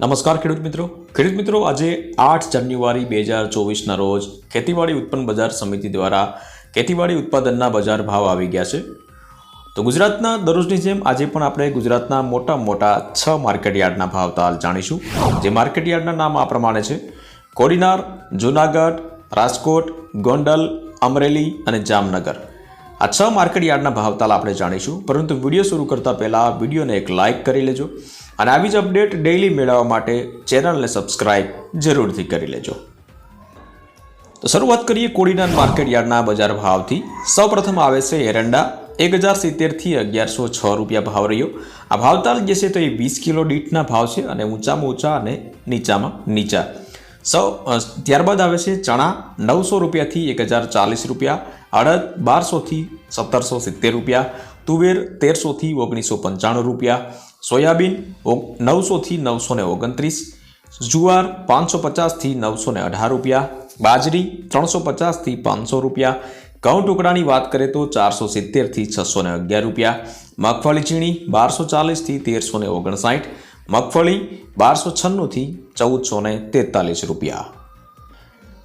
નમસ્કાર ખેડૂત મિત્રો. ખેડૂત મિત્રો, આજે આઠ જાન્યુઆરી બે હજાર ચોવીસના રોજ ખેતીવાડી ઉત્પન્ન બજાર સમિતિ દ્વારા ખેતીવાડી ઉત્પાદનના બજાર ભાવ આવી ગયા છે. તો ગુજરાતના દરરોજની જેમ આજે પણ આપણે ગુજરાતના મોટા મોટા છ માર્કેટ યાર્ડના ભાવ તાલ જાણીશું. જે માર્કેટ યાર્ડના નામ આ પ્રમાણે છે. કોડીનાર, જૂનાગઢ, રાજકોટ, ગોંડલ, અમરેલી અને જામનગર. આ છ માર્કેટ યાર્ડના ભાવતાલ આપણે જાણીશું. પરંતુ વીડિયો શરૂ કરતા પહેલાં વિડીયોને એક લાઇક કરી લેજો અને આવી જ અપડેટ ડેઇલી મેળવવા માટે ચેનલને સબસ્ક્રાઇબ જરૂરથી કરી લેજો. તો શરૂઆત કરીએ કોડીનાર માર્કેટ યાર્ડના બજાર ભાવથી. સૌપ્રથમ આવે છે એરંડા. એક હજાર સિત્તેરથી અગિયારસો છ રૂપિયા ભાવ રહ્યો. આ ભાવતાલ જે છે તો એ વીસ કિલો દીઠના ભાવ છે અને ઊંચામાં ઊંચા અને નીચામાં નીચા. સૌ ત્યારબાદ આવે છે ચણા નવસો રૂપિયાથી એક હજાર ચાલીસ રૂપિયા, અડદ બારસોથી સત્તરસો સિત્તેર રૂપિયા, તુવેર તેરસોથી ઓગણીસો પંચાણું રૂપિયા, સોયાબીન નવસોથી નવસો ને ઓગણત્રીસ, જુવાર પાંચસો પચાસથી નવસો ને અઢાર રૂપિયા, બાજરી ત્રણસો પચાસથી પાંચસો રૂપિયા, ઘઉં ટુકડાની વાત કરીએ તો ચારસો સિત્તેરથી છસો ને અગિયાર રૂપિયા, મગફળી ચીણી બારસો ચાલીસથી તેરસો ને ઓગણસાઠ મગફળી બારસો છન્નુંથી ચૌદસો ને તેતાલીસ રૂપિયા.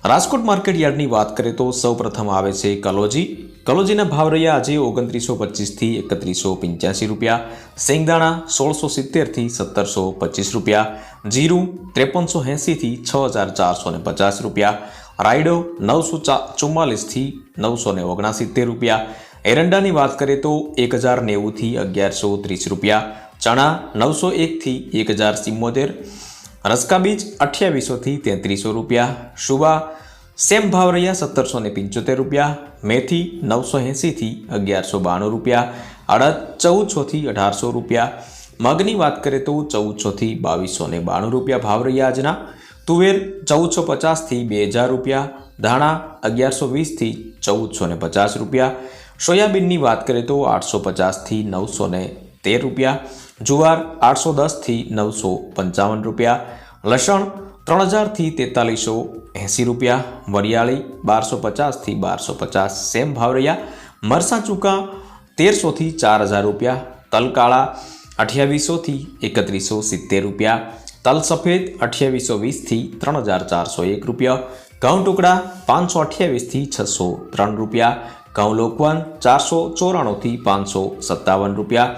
રાજકોટ માર્કેટ યાર્ડની વાત કરીએ તો સૌપ્રથમ આવે છે કલોજી. કલોજીના ભાવ રહ્યા આજે ઓગણત્રીસો પચીસથી એકત્રીસો પંચ્યાસી રૂપિયા. શેંગદાણા સોળસો સિત્તેરથી સત્તરસો પચીસ રૂપિયા. જીરું ત્રેપનસો એંસીથી છ હજાર ચારસો ને પચાસ રૂપિયા. રાયડો નવસો ચુમ્માલીસથી નવસો ને ઓગણસિત્તેર રૂપિયા. એરંડાની વાત કરીએ તો એક હજાર નેવુંથી અગિયારસો ત્રીસ રૂપિયા. ચણા નવસો એકથી એક હજાર સિમ્મોતેર રસકા બીજ અઠ્યાવીસોથી તેત્રીસો રૂપિયા શુભા સેમ ભાવ રહ્યા સત્તરસો ને પંચોતેર રૂપિયા, મેથી નવસો એંસીથી અગિયારસો બાણું રૂપિયા, અડદ ચૌદસોથી અઢારસો રૂપિયા, મગની વાત કરીએ તો ચૌદસોથી બાવીસો ને બાણું રૂપિયા ભાવ રહ્યા આજના, તુવેર ચૌદસો પચાસથી બે હજાર રૂપિયા, ધાણા અગિયારસો વીસથી ચૌદસો ને પચાસ રૂપિયા, સોયાબીનની વાત કરીએ તો આઠસો પચાસથી નવસો ને તેર રૂપિયા, જુવાર આઠસો દસથી નવસો પંચાવન રૂપિયા, લસણ ત્રણ હજારથી તેતાલીસો એંસી રૂપિયા, વરિયાળી બારસો પચાસથી બારસો પચાસ, સેમ ભાવ રહ્યા. મરસા ચૂકા તેરસોથી ચાર હજાર રૂપિયા તલ કાળા અઠ્યાવીસોથી એકત્રીસો સિત્તેર રૂપિયા, તલ સફેદ અઠ્યાવીસો વીસથી ત્રણ હજાર ચારસો એક રૂપિયા, ઘઉં ટુકડા પાંચસો અઠ્યાવીસથી છસો ત્રણ રૂપિયા, ઘઉં લોકવાન ચારસો ચોરાણુંથી પાંચસો સત્તાવન રૂપિયા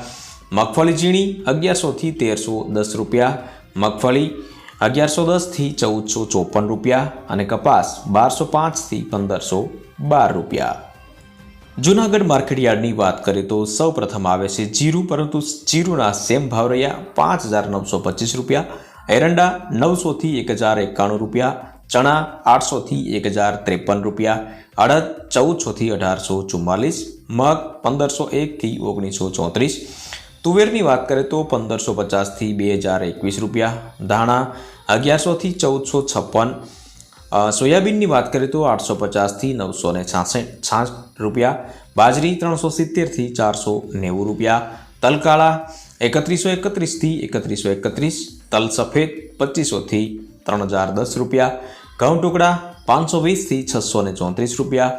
મગફળી ઝીણી અગિયારસોથી તેરસો દસ રૂપિયા. મગફળી અગિયારસો દસથી ચૌદસો ચોપન રૂપિયા અને કપાસ બારસો પાંચથી પંદરસો બાર રૂપિયા. જૂનાગઢ માર્કેટયાર્ડની વાત કરીએ તો સૌ પ્રથમ આવે છે જીરું, પરંતુ જીરુના સેમ ભાવ રહ્યા પાંચ હજાર નવસો પચીસ રૂપિયા. એરંડા નવસોથી એક હજાર એકાણું રૂપિયા. ચણા આઠસોથી એક હજાર ત્રેપન રૂપિયા. અડદ ચૌદસોથી અઢારસો ચુમ્માલીસ. મગ પંદરસો એકથી ઓગણીસો ચોત્રીસ. તુવેરની વાત કરીએ તો પંદરસો પચાસથી બે હજાર એકવીસ રૂપિયા. ધાણા અગિયારસોથી ચૌદસો છપ્પન. સોયાબીનની વાત કરીએ તો આઠસો પચાસથી નવસો ને છાસઠ રૂપિયા. બાજરી ત્રણસો સિત્તેરથી ચારસો નેવું રૂપિયા. તલકાળા એકત્રીસો એકત્રીસથી એકત્રીસો એકત્રીસ. તલ સફેદ પચીસોથી ત્રણ હજાર દસ રૂપિયા. ઘઉં ટુકડા પાંચસો વીસથી છસો ને ચોત્રીસ રૂપિયા.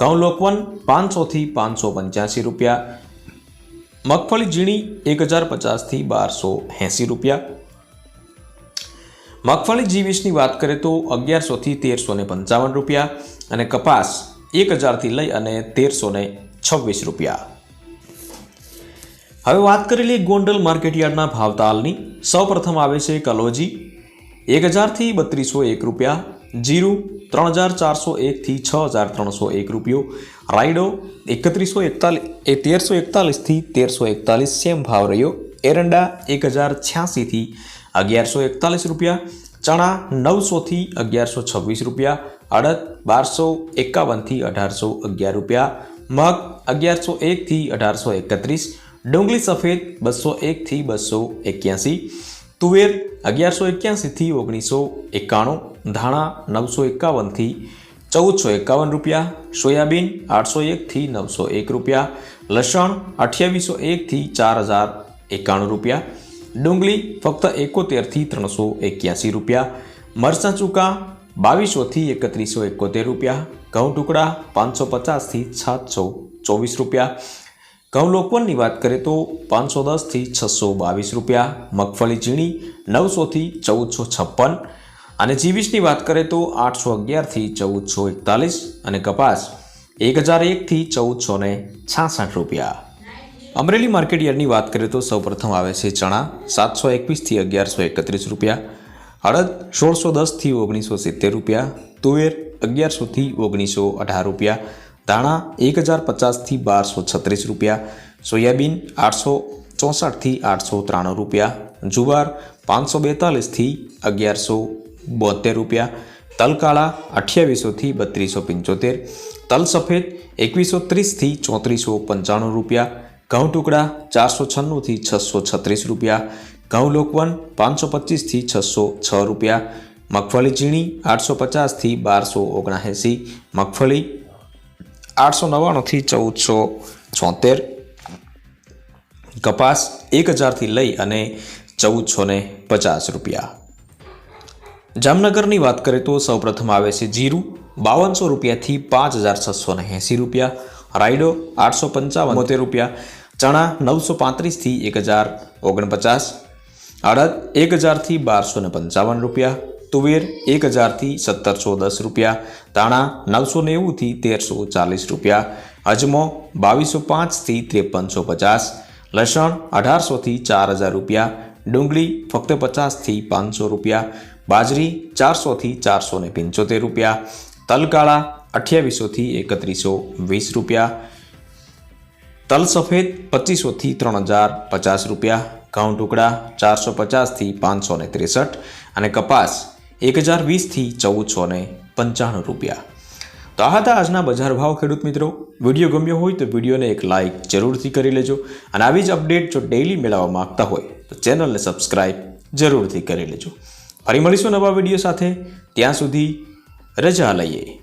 ઘઉં લોકવન પાંચસોથી પાંચસો પંચ્યાસી રૂપિયા. મગફળી ઝીણી એક હજાર પચાસથી બારસો એંસી રૂપિયા. મગફળી જીવીસની વાત કરીએ તો અગિયારસોથી તેરસો ને પંચાવન રૂપિયા અને કપાસ એક હજારથી લઈ અને તેરસો ને છવ્વીસ રૂપિયા. હવે વાત કરી લઈએ ગોંડલ માર્કેટયાર્ડના ભાવતાલની. સૌપ્રથમ આવે છે કલોજી એક હજારથી બત્રીસો એક રૂપિયા. જીરું ત્રણ હજાર ચારસો એકથી છ હજાર ત્રણસો એક રૂપિયો. રાયડો એકત્રીસો એકતાલીસ તેરસો એકતાલીસથી તેરસો એકતાલીસ સેમ ભાવ રહ્યો. એરંડા એક હજાર છ્યાસીથી અગિયારસો એકતાલીસ રૂપિયા. ચણા નવસોથી અગિયારસો છવ્વીસ રૂપિયા. અડદ બારસો એકાવનથી અઢારસો અગિયાર રૂપિયા. મગ અગિયારસો એકથી અઢારસો એકત્રીસ. ડુંગળી સફેદ બસો એકથી બસો એક્યાસી. તુવેર અગિયારસો એક્યાસીથી ઓગણીસો એકાણું. ધાણા નવસો એકાવનથી ચૌદસો એકાવન રૂપિયા સોયાબીન આઠસો એકથી નવસો એક રૂપિયા લસણ અઠ્યાવીસો એકથી ચાર હજાર એકાણું રૂપિયા ડુંગળી ફક્ત એકોતેરથી ત્રણસો એક્યાસી રૂપિયા મરચાં ચૂકા બાવીસોથી એકત્રીસો એકોતેર રૂપિયા ઘઉં ટુકડા પાંચસો પચાસથી સાતસો ચોવીસ રૂપિયા ઘઉં લોકવનની વાત કરીએ તો પાંચસો દસથી છસો બાવીસ રૂપિયા મગફળી ઝીણી નવસોથી ચૌદસો છપ્પન અને જીવીસની વાત કરીએ તો આઠસો અગિયારથી ચૌદસો એકતાલીસ અને કપાસ એક હજાર એકથી ચૌદસો ને છાસઠ રૂપિયા. અમરેલી માર્કેટ યાર્ડની વાત કરીએ તો સૌપ્રથમ આવે છે ચણા સાતસો એકવીસથી અગિયારસો એકત્રીસ રૂપિયા. હળદ સોળસો દસથી ઓગણીસો સિત્તેર રૂપિયા. તુવેર અગિયારસોથી ઓગણીસો અઢાર રૂપિયા. ધાણા એક હજાર પચાસથી બારસો છત્રીસ રૂપિયા. સોયાબીન આઠસો ચોસઠથી આઠસો ત્રાણું રૂપિયા. જુવાર પાંચસો બેતાલીસથી અગિયારસો બોતેર રૂપિયા તલ કાળા અઠ્યાવીસોથી બત્રીસો પંચોતેર, તલ સફેદ એકવીસો ત્રીસથી ચોત્રીસો પંચાણું રૂપિયા, ઘઉં ટુકડા ચારસો છન્નુંથી છસો છત્રીસ રૂપિયા, ઘઉં લોકવન પાંચસો પચીસથી છસો છ રૂપિયા, મગફળી ઝીણી આઠસો પચાસથી બારસો ઓગણએંસી, મગફળી આઠસો નવ્વાણુંથી ચૌદસો છોતેર, કપાસ એક હજારથી લઈ અને ચૌદસો પચાસ રૂપિયા. જામનગરની વાત કરીએ તો સૌપ્રથમ આવે છે જીરું. બાવનસો રૂપિયાથી પાંચ હજાર છસો ને એંસી રૂપિયા. રાયડો આઠસો પંચાવન, બોતેર રૂપિયા. ચણા નવસો પાંત્રીસથી એક હજાર ઓગણપચાસ. અડદ એક હજારથી બારસો ને પંચાવન રૂપિયા. તુવેર એક હજારથી સત્તરસો દસ રૂપિયા. ધાણા નવસો નેવુંથી તેરસો ચાલીસ રૂપિયા. અજમો બાવીસો પાંચથી ત્રેપનસો પચાસ. લસણ અઢારસોથી ચાર હજાર રૂપિયા. ડુંગળી ફક્ત પચાસથી પાંચસો રૂપિયા. બાજરી ચારસોથી ચારસો ને પંચોતેર રૂપિયા, તલકાળા અઠ્યાવીસોથી એકત્રીસો વીસ રૂપિયા, તલ સફેદ પચીસોથી ત્રણ હજાર પચાસ રૂપિયા, ઘઉં ટુકડા ચારસો પચાસથી પાંચસો ને ત્રેસઠ અને કપાસ એક હજાર વીસથી ચૌદસો ને પંચાણું રૂપિયા. તો આ હતા આજના બજાર ભાવ ખેડૂત મિત્રો. વીડિયો ગમ્યો હોય તો વિડીયોને એક લાઇક જરૂરથી કરી લેજો અને આવી જ અપડેટ જો ડેઇલી મેળવવા માગતા હોય તો ચેનલને સબસ્ક્રાઇબ જરૂરથી કરી લેજો. ફરી મળીશું નવા વીડિયો સાથે. ત્યાં સુધી રજા લઈએ.